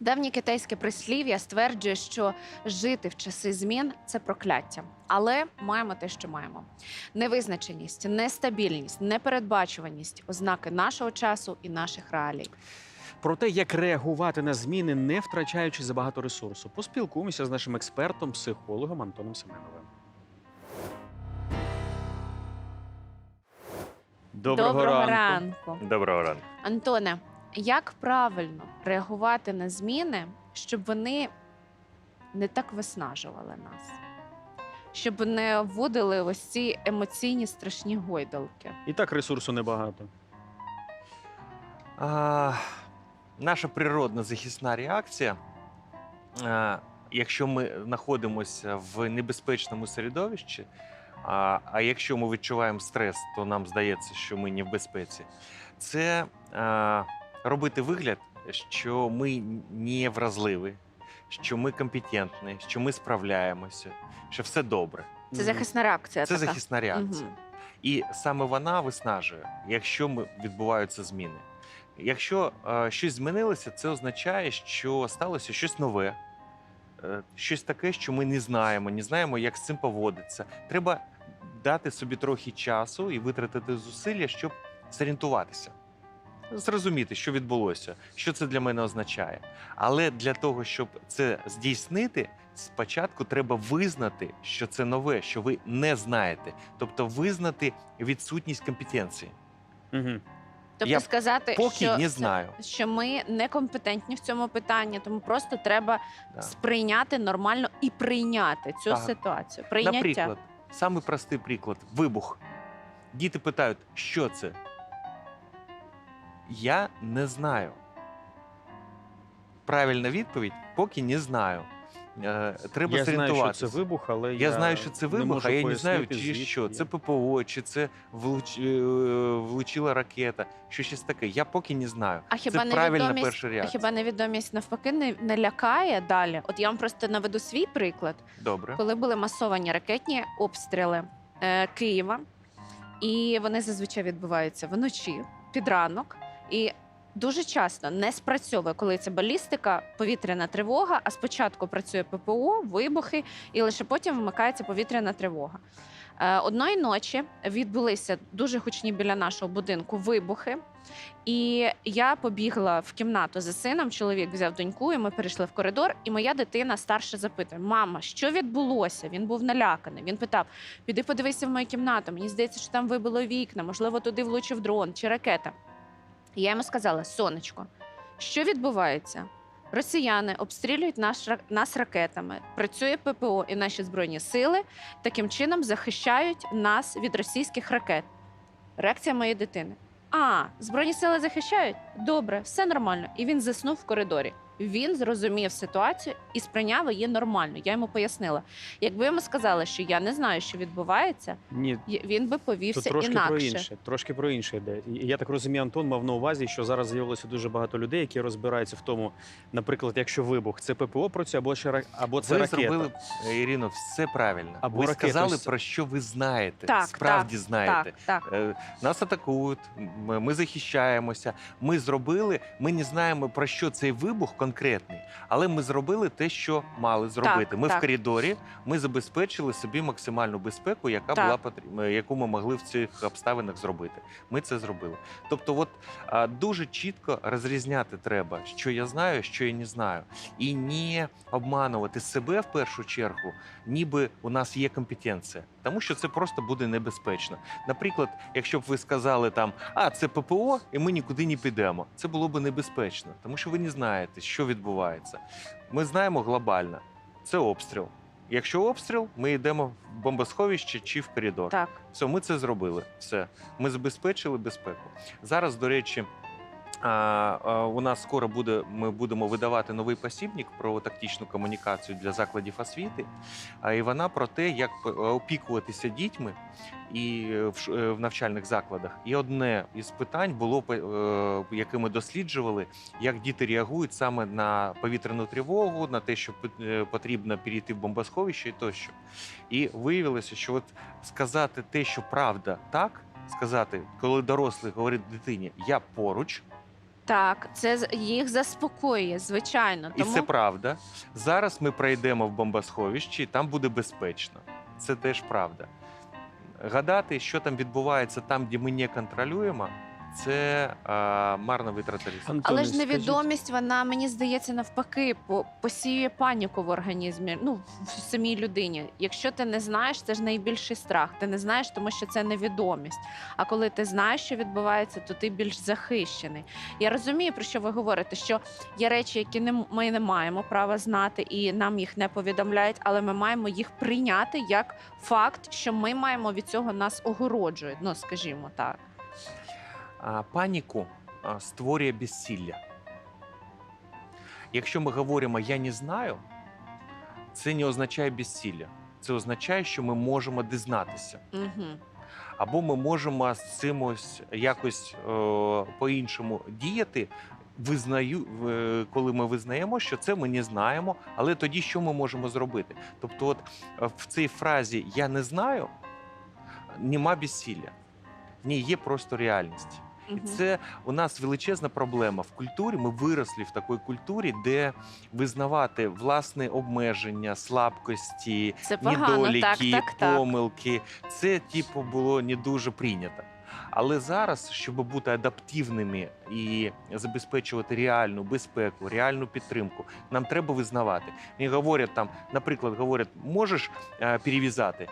Давнє китайське прислів'я стверджує, що жити в часи змін це прокляття. Але маємо те, що маємо: невизначеність, нестабільність, непередбачуваність ознаки нашого часу і наших реалій. Про те, як реагувати на зміни, не втрачаючи забагато ресурсу, поспілкуємося з нашим експертом, психологом Антоном Семеновим. Доброго, ранку. ранку. Доброго ранку. Антоне, як правильно реагувати на зміни, щоб вони не так виснажували нас? Щоб не вводили ось ці емоційні страшні гойдалки. І так ресурсу небагато. А, наша природна захисна реакція. А, якщо ми знаходимося в небезпечному середовищі, а, а якщо ми відчуваємо стрес, то нам здається, що ми не в безпеці. Це а, робити вигляд, що ми не вразливі, що ми компетентні, що ми справляємося, що все добре. Це захисна реакція. Це така. захисна реакція. Мгм. І саме вона виснажує, якщо ми, відбуваються зміни. Якщо е, щось змінилося, це означає, що сталося щось нове, е, щось таке, що ми не знаємо, не знаємо, як з цим поводитися. Треба дати собі трохи часу і витратити зусилля, щоб зорієнтуватися, зрозуміти, що відбулося, що це для мене означає. Але для того, щоб це здійснити, спочатку треба визнати, що це нове, що ви не знаєте, тобто визнати відсутність компетенції. Мгм. Тобто Я сказати, Поки що, не знаю. що ми некомпетентні в цьому питанні, тому просто треба Да. сприйняти нормально і прийняти цю Так. ситуацію. Прийняття. Наприклад, самий простий приклад вибух. Діти питають, що це? Я не знаю. Правильна відповідь поки не знаю. Е, Треба я знаю, що це вибух, але я, Я знаю, що це не вибух, можу а я не знаю, пояснити, чи звідки що. я. Це ППО, чи це влуч... е, влучила ракета, що щось таке. Я поки не знаю. А хіба це правильна невідомість- перша А реакція. хіба невідомість навпаки не, не лякає далі? От я вам просто наведу свій приклад, Добре. коли були масовані ракетні обстріли е, Києва, і вони зазвичай відбуваються вночі, під ранок. І дуже часто не спрацьовує, коли це балістика, повітряна тривога. А спочатку працює ППО, вибухи, і лише потім вмикається повітряна тривога. Е, Одної ночі відбулися дуже гучні біля нашого будинку вибухи. І я побігла в кімнату за сином. Чоловік взяв доньку, і ми перейшли в коридор. І моя дитина старша запитує: Мама, що відбулося? Він був наляканий. Він питав: Піди подивися в мою кімнату. Мені здається, що там вибило вікна, можливо, туди влучив дрон чи ракета. І я йому сказала: сонечко, що відбувається? Росіяни обстрілюють наш, нас ракетами, працює ППО і наші збройні сили таким чином захищають нас від російських ракет. Реакція моєї дитини. А, збройні сили захищають? Добре, все нормально. І він заснув в коридорі. Він зрозумів ситуацію і сприйняв її нормально. Я йому пояснила. Якби йому сказали, що я не знаю, що відбувається, Ні, він би повівся Тут трошки інакше. про інше. Трошки про інше йде. І Я так розумію, Антон мав на увазі, що зараз з'явилося дуже багато людей, які розбираються в тому, наприклад, якщо вибух це ППО працює, або ще ра- або це ви ракета. зробили, Ірино, все правильно. Або ви ракету сказали, з- про що ви знаєте. Так, Справді знаєте. Так, так. Е, Нас атакують, м- ми захищаємося. Ми зробили. Ми не знаємо про що цей вибух конкретний, але ми зробили те, що мали зробити. ми так. в коридорі ми забезпечили собі максимальну безпеку, яка Так. була потрібна, яку ми могли в цих обставинах зробити. Ми це зробили. Тобто, от а, дуже чітко розрізняти треба, що я знаю, що я не знаю, і не обманувати себе в першу чергу, ніби у нас є компетенція, тому що це просто буде небезпечно. Наприклад, якщо б ви сказали там, а це ППО, і ми нікуди не підемо. Це було б небезпечно, тому що ви не знаєте, що відбувається. Ми знаємо глобально, це обстріл. Якщо обстріл, ми йдемо в бомбосховище чи в коридор. так. Все, ми це зробили. Все, ми забезпечили безпеку. Зараз, до речі. У нас скоро буде. Ми будемо видавати новий посібник про тактичну комунікацію для закладів освіти. І вона про те, як п- опікуватися дітьми і е, е, в навчальних закладах. І одне із питань було е, яке ми досліджували, як діти реагують саме на повітряну тривогу, на те, що пот- е, потрібно перейти в бомбосховище і тощо. І виявилося, що от сказати те, що правда так, сказати, коли дорослий говорить дитині Я поруч, Так, це їх заспокоює, звичайно. І це правда. Зараз ми пройдемо в бомбосховище, і там буде безпечно. Це теж правда. Гадати, що там відбувається там, де ми не контролюємо, це а, марна витрата ресурсів. Але ж невідомість, вона мені здається, навпаки, по- посіює паніку в організмі. Ну, в самій людині. Якщо ти не знаєш, це ж найбільший страх. Ти не знаєш, тому що це невідомість. А коли ти знаєш, що відбувається, то ти більш захищений. Я розумію, про що ви говорите, що є речі, які не м- ми не маємо права знати, і нам їх не повідомляють, але ми маємо їх прийняти як факт, що ми маємо від цього нас огороджують. Ну скажімо так. Паніку створює безсилля. Якщо ми говоримо я не знаю, це не означає безсилля. Це означає, що ми можемо дізнатися. Угу. Або ми можемо з цим ось якось е, по-іншому діяти. Визнаю, е, коли ми визнаємо, що це ми не знаємо, але тоді що ми можемо зробити? Тобто, от е, в цій фразі я не знаю, нема безсилля. В ній є просто реальність. І це у нас величезна проблема в культурі. Ми виросли в такій культурі, де визнавати власне обмеження, слабкості, Це погано, недоліки, так, так, так. помилки. Це типу було не дуже прийнято. Але зараз, щоб бути адаптивними і забезпечувати реальну безпеку, реальну підтримку, нам треба визнавати. І говорять там, наприклад, говорять, можеш е, перев'язати.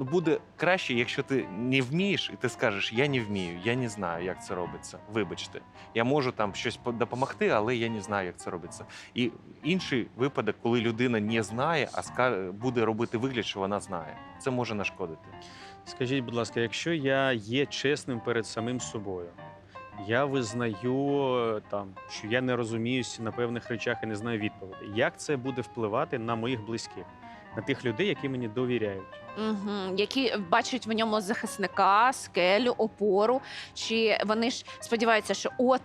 Ну, буде краще, якщо ти не вмієш, і ти скажеш Я не вмію, я не знаю, як це робиться. Вибачте, я можу там щось допомогти, але я не знаю, як це робиться. І інший випадок, коли людина не знає, а буде робити вигляд, що вона знає. Це може нашкодити. Скажіть, будь ласка, якщо я є чесним перед самим собою, я визнаю там, що я не розуміюся на певних речах і не знаю відповіді. Як це буде впливати на моїх близьких, на тих людей, які мені довіряють? Угу. Які бачать в ньому захисника, скелю, опору. Чи вони ж сподіваються, що от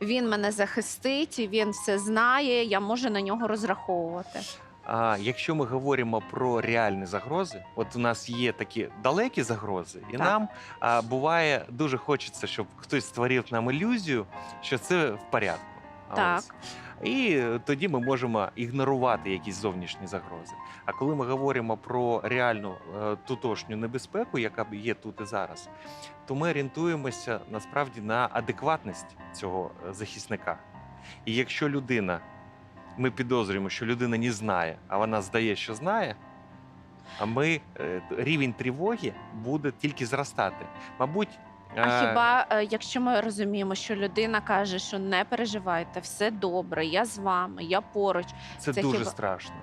він мене захистить, він все знає, я можу на нього розраховувати. А якщо ми говоримо про реальні загрози, от у нас є такі далекі загрози, і Так. нам а, буває дуже хочеться, щоб хтось створив нам ілюзію, що це в порядку. А Так. ось. І тоді ми можемо ігнорувати якісь зовнішні загрози. А коли ми говоримо про реальну е, тутошню небезпеку, яка є тут і зараз, то ми орієнтуємося насправді на адекватність цього е, захисника. І якщо людина, ми підозрюємо, що людина не знає, а вона здає, що знає. А ми е, рівень тривоги буде тільки зростати. Мабуть, А е, хіба е, якщо ми розуміємо, що людина каже, що не переживайте, все добре, я з вами, я поруч, це, це дуже хіба- страшно.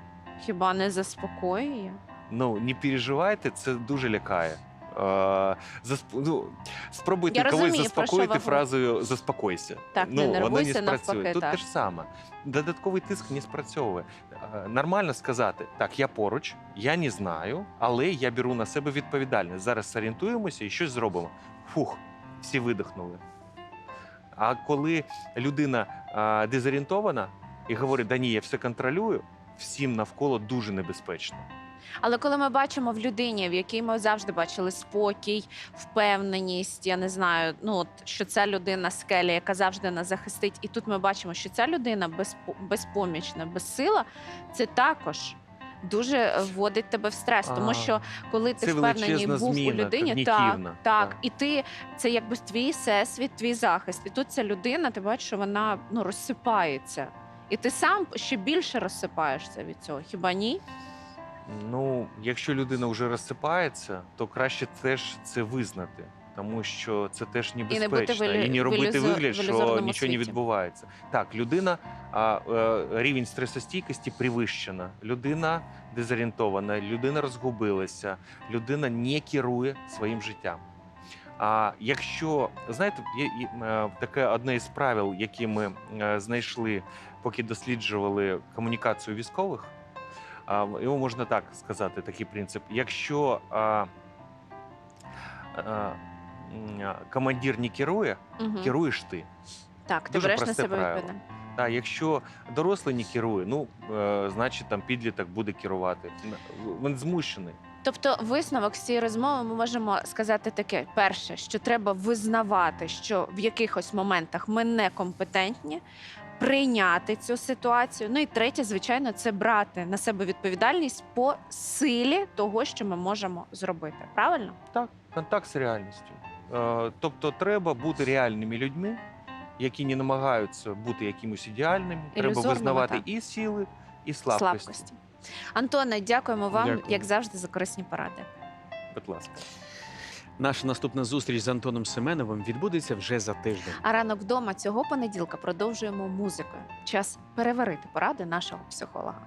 хіба не заспокоює? Ну не переживайте, це дуже лякає. Е, засп... ну, спробуйте Я когось розумію, заспокоїти фразою заспокойся. Так, ну, не нервуйся, не спрацює. навпаки, Тут так. те ж саме. Додатковий тиск не спрацьовує. Е, Нормально сказати, так, я поруч, я не знаю, але я беру на себе відповідальність. Зараз орієнтуємося і щось зробимо. Фух, всі видихнули. А коли людина а, дезорієнтована і говорить, да ні, я все контролюю, всім навколо дуже небезпечно. Але коли ми бачимо в людині, в якій ми завжди бачили спокій, впевненість, я не знаю, ну от що ця людина скеля, яка завжди нас захистить, і тут ми бачимо, що ця людина безпо- безпомічна, безсила, це також. Дуже вводить тебе в стрес, тому що коли ти це впевнений величезна був зміна, у людині, так, когнітивна, так, так. і ти це якби твій всесвіт, твій захист. І тут ця людина, ти бачиш, що вона ну розсипається, і ти сам ще більше розсипаєшся від цього. Хіба ні? Ну, якщо людина вже розсипається, то краще теж це визнати, тому що це теж небезпечно. в ілю- і не робити вигляд, що нічого не відбувається. Так, людина а, е, рівень стресостійкості привищена, людина дезорієнтована, людина розгубилася, людина не керує своїм життям. А якщо знаєте, є е, таке одне із правил, які ми е, знайшли, поки досліджували комунікацію військових. А, його можна так сказати, такий принцип. Якщо а, а, а, командир не керує, Угу. керуєш ти. Так, ти береш на себе відповідальність. А якщо дорослий не керує, ну е, значить там підліток буде керувати. Він змушений. Тобто, висновок з цієї розмови ми можемо сказати таке: перше, що треба визнавати, що в якихось моментах ми некомпетентні, прийняти цю ситуацію. Ну і третє, звичайно, це брати на себе відповідальність по силі того, що ми можемо зробити. Правильно? Так, контакт з реальністю. Е, Тобто, треба бути реальними людьми, які не намагаються бути якимось ідеальними. Треба визнавати так. і сили, і слабкості. Антоне, дякуємо вам, Дякую. як завжди, за корисні поради. Будь ласка. Наша наступна зустріч з Антоном Семеновим відбудеться вже за тиждень. А ранок вдома цього понеділка продовжуємо музикою. Час переварити поради нашого психолога.